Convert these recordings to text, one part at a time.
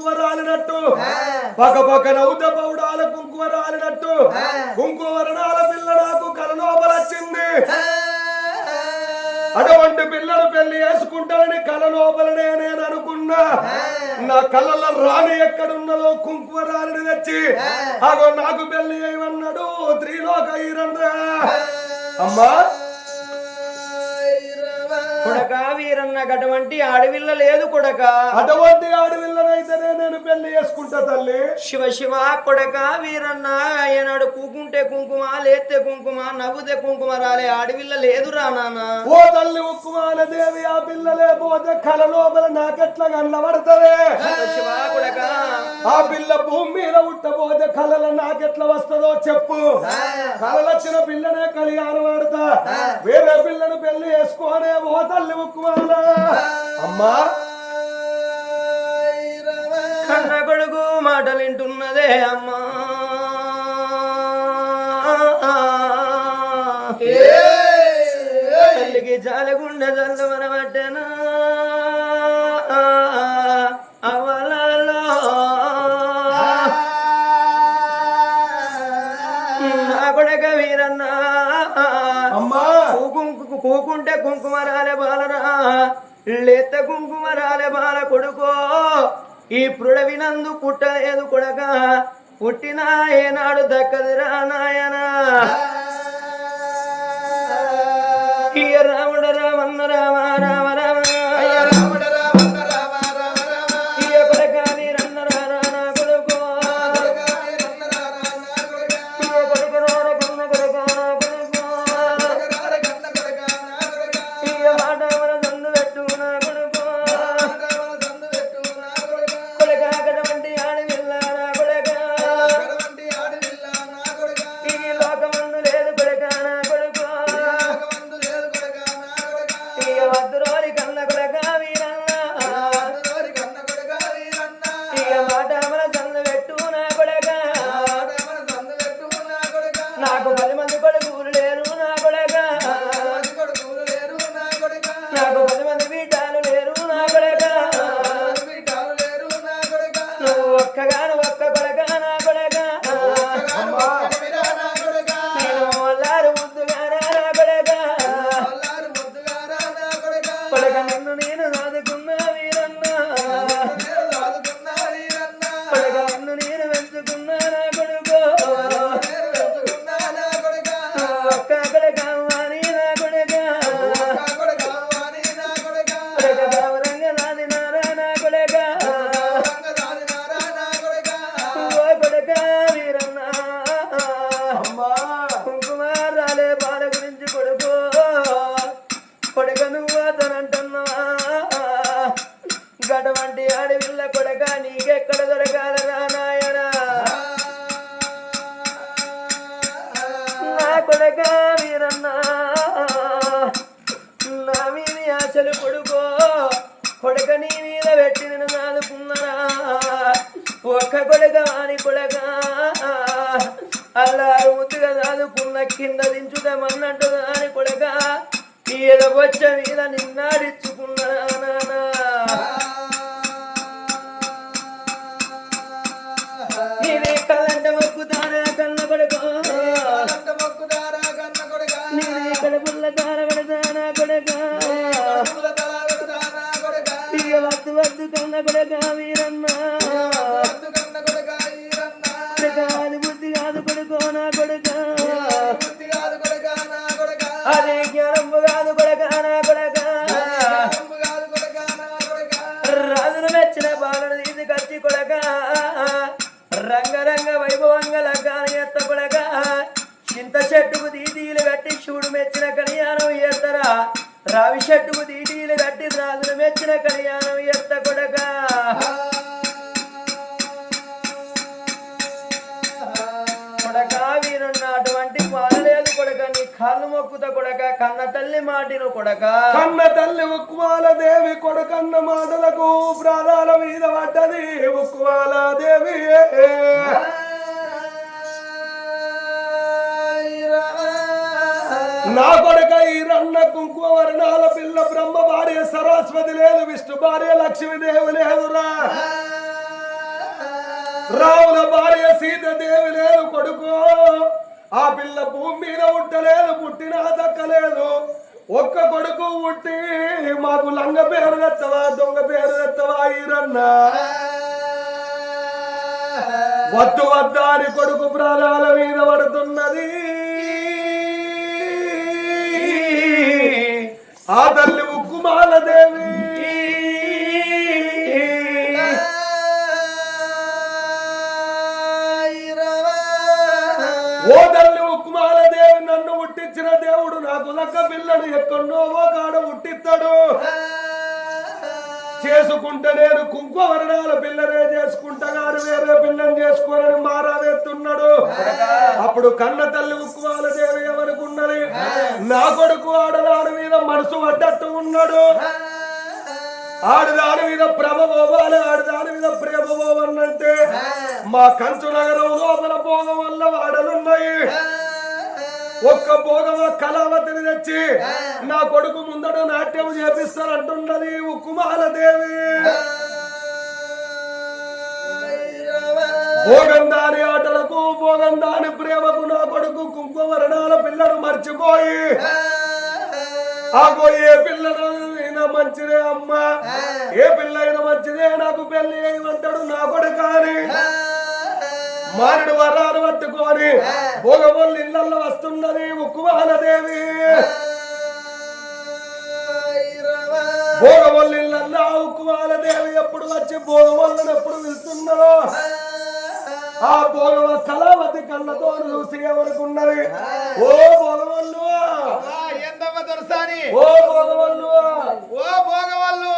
కుంకుమ రాలినట్టు పక్క పక్క నవ్వుత పౌడాల కుంకుమ రాలినట్టు కుంకుమ వర్ణాల పిల్ల నాకు కలనోపలొచ్చింది అటువంటి పిల్లలు పెళ్ళి చేసుకుంటానని కల లోపలనే నేను అనుకున్నా. నా కళ్ళల్లో రాణి ఎక్కడున్నదో కుంకుమ రాణిని తెచ్చి అగో నాకు పెళ్ళి చేయమన్నాడు త్రిలోక ఈరన్నా అమ్మా. కొడక వీరన్నకు అటువంటి అడవిల్ల లేదు కొడక. అటువంటి ఆడపిల్లనైతేనే చేసుకుంటా తల్లి. శివ శివ కొడక వీరన్న ఆయనాడు కూకుంటే కుంకుమ లేతే కుంకుమ నవ్వుతే కుంకుమ రాలే ఆడవిల్ల లేదురా నాన్న. ఓ తల్లి ఉక్కుమాల దేవి ఆ పిల్లలే పోతే కల లోపల నాకెట్లా కనబడతదే శివ కొడక. ఆ పిల్ల భూమి మీద ఉట్టబోతే కళల నాకెట్లా వస్తుందో చెప్పు. కళలొచ్చిన పిల్లనే కళ్యాణం ఆడతా వేరే పిల్లను పెళ్ళి చేసుకోనే ఓ తల్లి ఉక్కుమాల. అమ్మా కన్న కొడుకు మాటలు వింటున్నదే అమ్మా తల్లికి జాలగుండె జల్లు మనబట్టెనా అవలలో. నా కొడక వీరన్నా. కూకుంటే కుంకుమ రాలే బాలరా. లేత కుంకుమ రాలే బాల కొడుకో ఈ పుడవినందు పుట్టలేదు కొడక. పుట్టిన ఏనాడు దక్కదిరా నాయనా. రాముడ రామన్న రామ రామ ఒక్కగాను ఒక్క కొడక నా కొడక కొడక వాని కొడక అల్లారు ముద్దుగా నాదుకున్న కింద దించుదామన్నట్టు దాని కొడక ఈడ వచ్చ మీద నిన్నాడిచ్చుకున్నరా నానా. నీది కళ్ళంట మొక్కుతారా కన్న కొడుకో నీది కడుపుల్ల కార పెడతానా కొడక ఇక వద్దు వద్దు కన్న కొడక వీరన్న. కొడుకో నా కొడుక. అది జ్ఞానము కాదు కొడక నా కొడక. రాజును మెచ్చిన బాలను తీసి కచ్చి కొడక. రంగరంగ వైభవంగా లగ్గాన్ని ఎత్త కొడక. చింత చెట్టుకు దీదీలు కట్టి శివుడు మెచ్చిన కళ్యాణం ఎత్తరా రావి చెట్టుకు దీదీలు కట్టి రాజును మెచ్చిన కళ్యాణం ఎత్త కొడక. కన్న తల్లి మాటిను కొడక. కన్న తల్లి ఉక్కువాల దేవి కొడుకన్న మాటలకు ప్రాణాల మీద పడ్డది ఉక్కువాల దేవి. నా కొడుక ఈ రన్న కుంకుమ వర్ణాల పిల్ల బ్రహ్మ భార్య సరస్వతి లేదు విష్ణు భార్య లక్ష్మీదేవి లేదురా. రావుల భార్య సీతదేవి లేదు కొడుకు. ఆ పిల్ల భూమి మీద ఉట్టలేదు పుట్టినా దక్కలేదు. ఒక్క కొడుకు పుట్టి మాకు లంగ పేరు తెత్తవా దొంగ పేరు తెత్తవా ఈరన్న వద్దు వద్దా కొడుకు ప్రాణాల మీద పడుతున్నది. ఆ తల్లి ఉక్కుమాలదేవి ఓ తల్లి ఉక్కుమాల దేవి నన్ను ఉట్టించిన దేవుడు నాకు తులక పిల్లను ఎక్కడో కాడ ఉట్టిస్తాడు. చేసుకుంటే నేను కుంకుమరణాల పిల్లనే చేసుకుంటా గారు వేరే పిల్లని చేసుకోనని మారావేస్తున్నాడు. అప్పుడు కన్న తల్లి ఉక్కువాల దేవి ఎవరుకున్నది నా కొడుకు ఆడదాని మీద మనసు పడ్డట్టు ఉన్నాడు. ఆడదాని మీద ప్రభ పోవాలి ఆడదాని మీద ప్రేమ పోవాలంటే మా కంచు నగరం లోపల భోగం వల్ల వాడలున్నాయి. ఒక్క భోగమ కళావతిని తెచ్చి నా కొడుకు ముందట నాట్యం చేపిస్తానంటున్నది ఉక్కుమాలదేవి భోగందాని ఆటలకు భోగందాని ప్రేమకు నా కొడుకు కుంకుమరణాల పిల్లలు మర్చిపోయి ఆగో ఏ పిల్లనైనా మంచిదే అమ్మ. ఏ పిల్ల అయినా మంచిదే నాకు పెళ్ళి చేయమంటాడు నా కొడుకాని మారుడు వరాలు పట్టుకొని భోగమల్లి ఇళ్ళల్లో వస్తున్నది ఉక్కువాల దేవి భోగమల్లి ఇళ్ళల్లో ఉక్కువాల దేవి ఎప్పుడు వచ్చి భోగమల్లను ఎప్పుడు వెళ్తున్నదో ఆ. భోగవ కళావతి కళ్ళతో చూసి ఎవరికున్నది ఓ భోగవల్లు! ఓ భోగవల్లు! ఓ భోగవాళ్ళు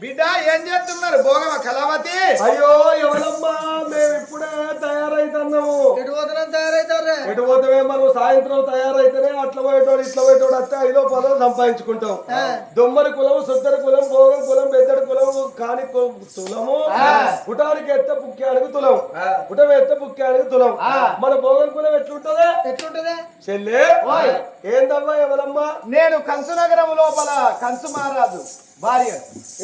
బిడ్డ ఏం చేస్తున్నారు? భోగమ? కళావతి? అయ్యో ఎవరమ్మా? మేము ఇప్పుడే తయారైతున్నాము. ఎటు పోతున్నాం తయారైతారు ఎటు పోతే మనం సాయంత్రం తయారైతేనే అట్లా పోయేటోడు ఇట్లా పోయేటోడు వస్తే ఐదో పదో సంపాదించుకుంటాం. దొమ్మరి కులం సుద్దరి కులం భోగం కులం పెద్దడి కులం కాని తులము. పుటానికి ఎత్తే పుక్యానికి తులం. పుటం ఎత్తే పుక్యానికి తులం. మన భోగం కులం ఎట్లుంటదే? ఎట్లుంటది? చెల్లె ఏందమ్మా ఎవరమ్మా? నేను కంచు నగరం లోపల కంచు మారాదు భార్య.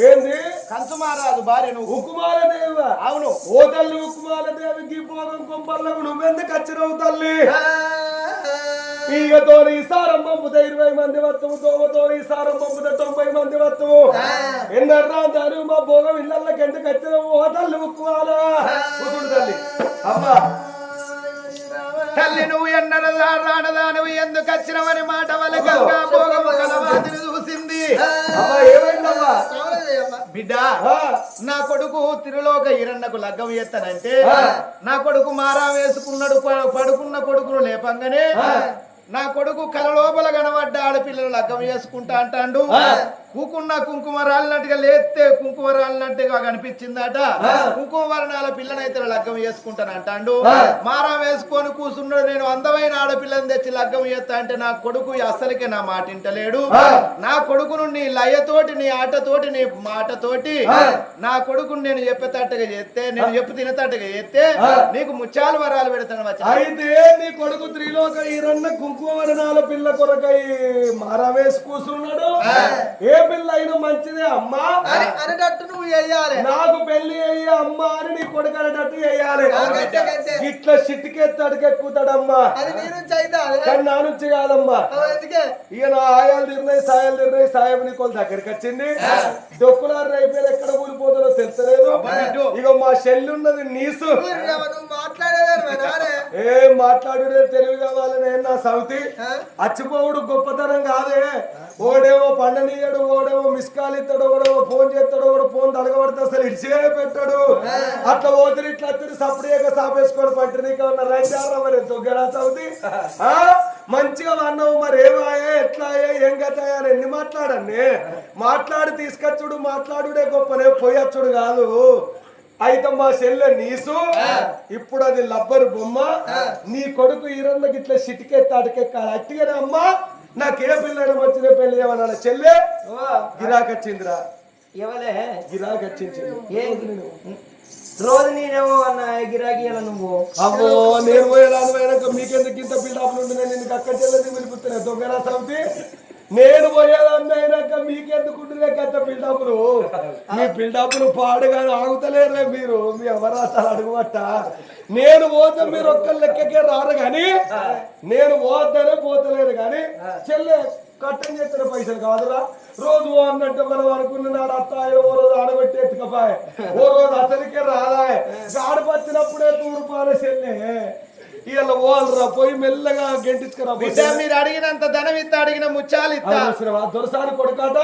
ఏంది? కంచు మారాదు భార్య నువ్వు. ఉక్కుమాల దేవ అవును. ఓ తల్లి ఉక్కుమాల దేవికి భోగం కొంపర్లకు నువ్వెందుకు వచ్చినావు తల్లి? ఈగతో ఈ సారం పంపుతే ఇరవై మంది వత్తము దోమతో ఈ సారం పంపుతే తొంభై మంది వత్తము ఎన్నర్రా దాని మా భోగం ఇళ్ళకి ఎందుకు వచ్చినావు ఓ తల్లి ఉక్కుమాల? కూతురు తల్లి. అమ్మా తల్లి నువ్వు ఎన్నడదా రానదా నువ్వు ఎందుకు వచ్చినవని మాట వల్ల గంగా భోగము కలవాతిని చూసింది. బిడ్డ నా కొడుకు తిరులోక ఈరన్నకు లగ్గం ఎత్తనంటే నా కొడుకు మారా వేసుకున్నాడు పడుకున్న కొడుకును లేపంగానే నా కొడుకు కల లోపల కనబడ్డ ఆడపిల్లలు లగ్గం చేసుకుంటా అంటాండు. కూకున్న కుంకుమ రాలినట్టుగా లేస్తే కుంకుమ రాలినట్టుగా కనిపించిందట. కుంకుమ వర్ణాల పిల్లనైతే లగ్గం చేసుకుంటాను అంటాండు మారా వేసుకొని కూసున్నాడు నేను అందమైన ఆడపిల్లని తెచ్చి లగ్గం చేస్తా అంటే నా కొడుకు అసలుకే నా మాట ఇంటలేడు నా కొడుకును నీ లయతోటి నీ ఆటతోటి నీ మాటతోటి నా కొడుకును నేను చెప్పేటట్టుగా చేస్తే నేను చెప్పు తినేటట్టుగా చేస్తే నీకు ముత్యాలు వరాలు పెడతాను అయితే నీ కొడుకు త్రిలోక ఈరన్న కుంకుమరణాల పిల్ల కొరకై మారా వేసి కూర్చున్నాడు ఏ మంచిదే అమ్మా. అనేటట్టు నువ్వు చెయ్యాలి నాకు పెళ్ళి అయ్యి అమ్మా అని నీ కొడుకు అనేటట్టు చేయాలి. ఇట్లా అయితే కానీ నా నుంచి కాదమ్మా. ఇక నా ఆయాలు తిరినాయి సాయాలు తిరినాయి సాయం నీకోళ్ళ దగ్గరికి వచ్చింది. దొక్కులారు అయిపోయి ఎక్కడ తెలుసలేదు. ఇక మా నీసు. ఏ మాట్లాడుడే తెలివి కావాలని నా సౌతి. అచ్చిపోవుడు గొప్పతనం కాదే. ఓడేమో పండనీయడు ఓడేమో మిస్ కాల్ ఇస్తాడు ఓడేమో ఫోన్ చేస్తాడు ఓడు ఫోన్ తడగబడితే అసలు ఇడిచే పెట్టాడు. అట్లా ఓతిరి ఇట్లా తిరిగి సపరేగా సాపేసుకొని పంట నీకు ఉన్న రైతారా మరి ఆ? మంచిగా అన్నావు మరి ఏమాయే ఎట్లా అయ్యే ఏం గతాయా అని ఎన్ని మాట్లాడండి మాట్లాడి తీసుకొచ్చుడు మాట్లాడుడే గొప్పనే పోయొచ్చుడు కాదు. అయితే మా చెల్లె నీసు ఇప్పుడు అది లబ్బరు బొమ్మ నీ కొడుకు ఈరన్నకి ఇట్లా సిటికెత్తి అటకెక్కాలి. అట్టిగానే అమ్మా నాకే పిల్లడు వచ్చిన పెళ్ళి ఏమన్నా చెల్లె గిరాకొచ్చిందిరా. ఇవ్వలే గిరాకొచ్చింది రోజు నేనేమో అన్న గిరాకీ ఇలా నువ్వు? అమ్మో నేను పోయేదాని మీకెందుకు ఇంత బిల్డప్ నుండి నేను నిన్ను అక్క చెల్లెది పిలిపిస్తున్నా. దొంగరా సమితి నేను పోయేదాన్ని అయినాక మీకెందుకుంటున్నా గత బిల్డప్లు? మీ బిల్డప్లు పాడుగా ఆగుతలేరే మీరు. మీ అమరాసాలు అడుగుబట్ట నేను పోతే మీరు ఒక్క లెక్కకే రారు కానీ నేను పోతేనే పోతలేరు కానీ చెల్లె కట్టం చేసిన పైసలు కాదురా. రోజు అన్నట్టు మనం అనుకున్న నాడు అత్తాయి ఓ రోజు ఆడబెట్టి ఎత్తుకపోయి. ఓ రోజు అసలుకే రాదాయ్ ఆడపచ్చినప్పుడే తూర్పాల చెల్లె. ఇలా ఓలరా పోయి మెల్లగా గెంటించుకురా మీరు అడిగినంత ధనం ఇస్తా అడిగిన ముత్యాలు ఇస్తా దొరసారి కొడుకాట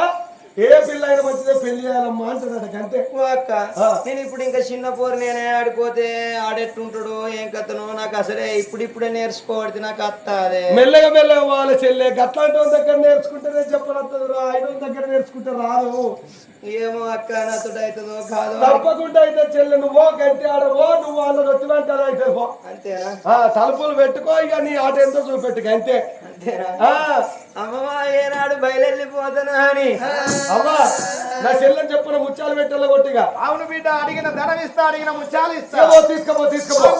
ఏ పిల్ల అయినా మంచిదే పెళ్ళి చేయాలమ్మా అంటున్నాడు. అంతే ఓ అక్క. నేను ఇప్పుడు ఇంకా చిన్న పోరు నేనే ఆడిపోతే ఆడెట్టుంటాడు ఏం కథను నాకు అసలే ఇప్పుడు ఇప్పుడే నేర్చుకోవడితే నాకు అత్త అదే. మెల్లగా మెల్లగా వాళ్ళ చెల్లె గట్లాంటి వాళ్ళ దగ్గర నేర్చుకుంటేనే చెప్పనత్తదు రా ఆయన వాళ్ళ దగ్గర నేర్చుకుంటే రాదు. ఏమో అక్క నాతో అవుతుందో కాదో. తప్పకుండా అయితే చెల్లె నువ్వో గంటి ఆడవో నువ్వు వాళ్ళని వచ్చినట్టు అది అయితే. అంతేనా? తలుపులు పెట్టుకో ఇక నీ ఆట ఎంతో చూపెట్టుకు అంతే అంతేనా? ఆ, అమ్మమ్మ ఏనాడు బయలుపోతానా అని. అవ్వా నా చెల్లెని చెప్పిన ముత్యాలు పెట్టాల కొట్టిగా. అవును బిడ్డ అడిగిన ధనం ఇస్తా అడిగిన ముత్యాలు ఇస్తా. తీసుకోపో తీసుకోపో.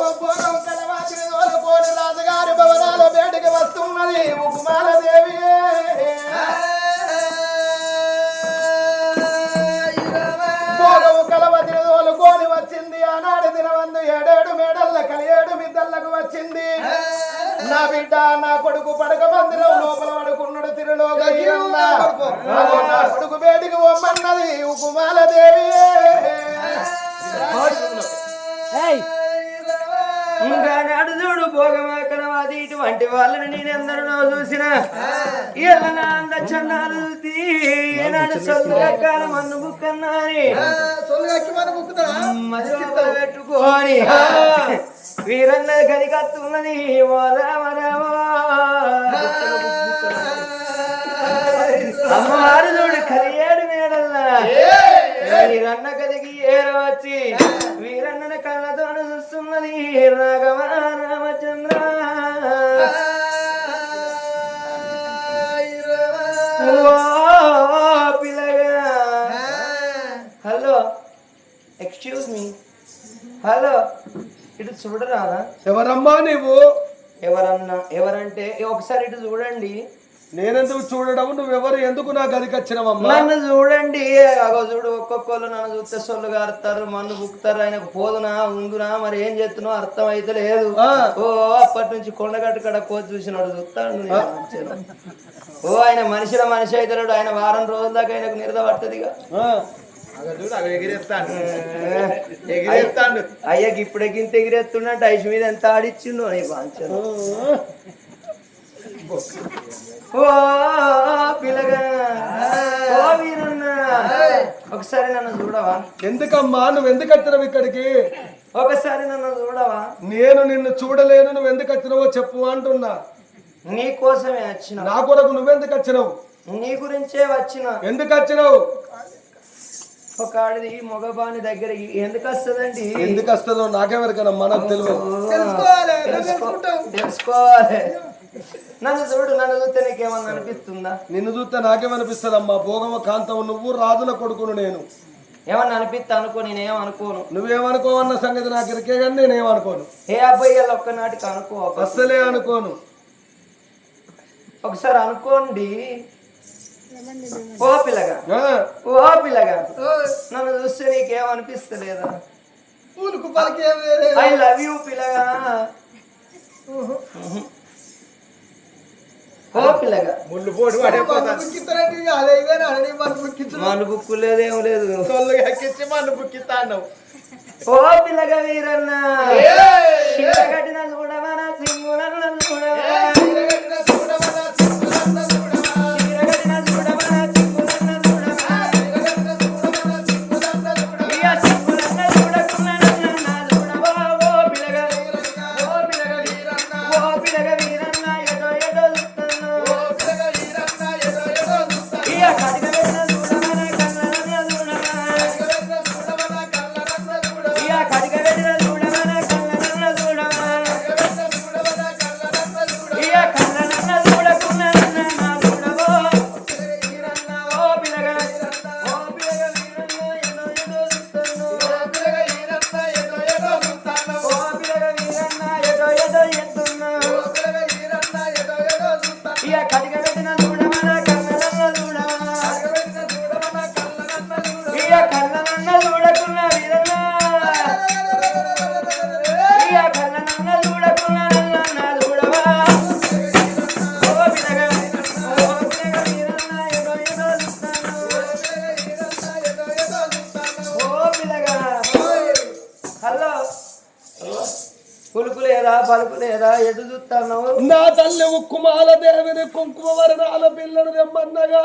రాజుగారి భవనాల బయటకు వస్తున్నది ఉకుమాల దేవి భోగము కలవతిని తోలుకొని వచ్చింది. ఆనాడు దినవందు ఏడేడు మేడల్ల కలియేడు మిద్దల్లకు వచ్చింది. నా బిడ్డ నా కొడుకు పడక మందిరం లోపల పడుకున్నాడు తిరులోక నా కొడుకు? ఉకుమాల దేవి ఇంకా నాడు చూడు భోగమాకన అది ఇటువంటి వాళ్ళని నేను ఎందరినో చూసిన. ఇలా అంద చన్నాలు ఏనాడు సొంతకాల మన్ను బుక్కన్నాని మది లోపల పెట్టుకోని. వీరన్న కనికత్తున్నది ఓ రామ రామ అమ్మవారు చూడు కలియేడు మేడల్లా. వీరన్న కదికి ఏరవచ్చి వీరన్నన కళ్ళతో చూస్తున్నది. రాఘవ రామచంద్ర పిల్లగా. Hello excuse me hello. ఇటు చూడరాదా? ఎవరమ్మా నీవు? ఎవరన్నా ఎవరంటే ఒకసారి ఇటు చూడండి. నేనెందుకు చూడడం? నువ్వెవరు? ఎందుకు నా గదికి వచ్చినవమ్మా? నన్ను చూడండి. అగో చూడు ఒక్కొక్కళ్ళు నన్ను చూస్తే సొల్లు గారుతారు మన్ను బుక్కుతారు ఆయనకు పోదునా ఉందునా మరి ఏం చేస్తున్నావు అర్థం అయితే లేదు. ఓ అప్పటి నుంచి కొండగట్టు కడ కోతి చూసినాడు చూస్తాడు. ఓ ఆయన మనిషిల మనిషి అవుతాడు. ఆయన వారం రోజుల దాకా ఆయనకు నిరద పడుతుంది అయ్యకి ఇప్పుడే గింత ఎగిరెత్తున్నట్టు ఐసు మీద ఎంత ఆడిచ్చిండు అని వాంఛన. ఓ పిల్లగా. ఓ వీరన్న. ఒకసారి నన్ను చూడవా? ఎందుకమ్మా? నువ్వు ఎందుకు వచ్చినావు ఇక్కడికి? ఒకసారి నన్ను చూడవా? నేను నిన్ను చూడలేను నువ్వు ఎందుకు వచ్చినావో చెప్పు అంటున్నా. నీ కోసమే వచ్చిన. నా కొరకు నువ్వెందుకు వచ్చినావు? నీ గురించే వచ్చిన. ఎందుకు వచ్చినావు? ఒక ఆడిది మగబాని దగ్గర ఎందుకు వస్తుందండి ఎందుకు వస్తుందో నాకెవరికైనా మనకు తెలియదు. తెలుసుకో- తెలుసుకోవాలి. నన్ను చూడు నన్ను చూస్తే నీకేమన్నా అనిపిస్తుందా? నిన్ను చూస్తే నాకేమనిపిస్తుందమ్మా? భోగమ కాంతం నువ్వు రాజుల కొడుకును నేను. ఏమన్నా అనిపిస్తా అనుకో నేనేం అనుకోను నువ్వేమనుకోవన్న సంగతి నాకు ఇరికే కానీ నేనేమనుకోను. ఏ అబ్బాయి వాళ్ళు ఒక్కనాటికి అనుకో అస్సలే అనుకోను. ఒకసారి అనుకోండి ఓ పిల్లగా. ఓ పిల్లగా. నన్ను చూస్తే నీకేమనిపిస్తలేదా? ఐ లవ్ యూ పిల్లగా. ఓ పిల్లగా. ముళ్ళు పోటు పడిపోతాను మన బుక్కు లేదేం లేదు. మన్ను బుక్కిస్తాను ఓ పిల్లగా వీరన్న. కట్టిన చూడవా నా సింగులన్న చూడవా. లేదా? ఎటు చూస్తాను నా తల్లి ఉక్కుమాల దేవిని కుంకుమ వరణాల పిల్లలు తెమ్మన్నగా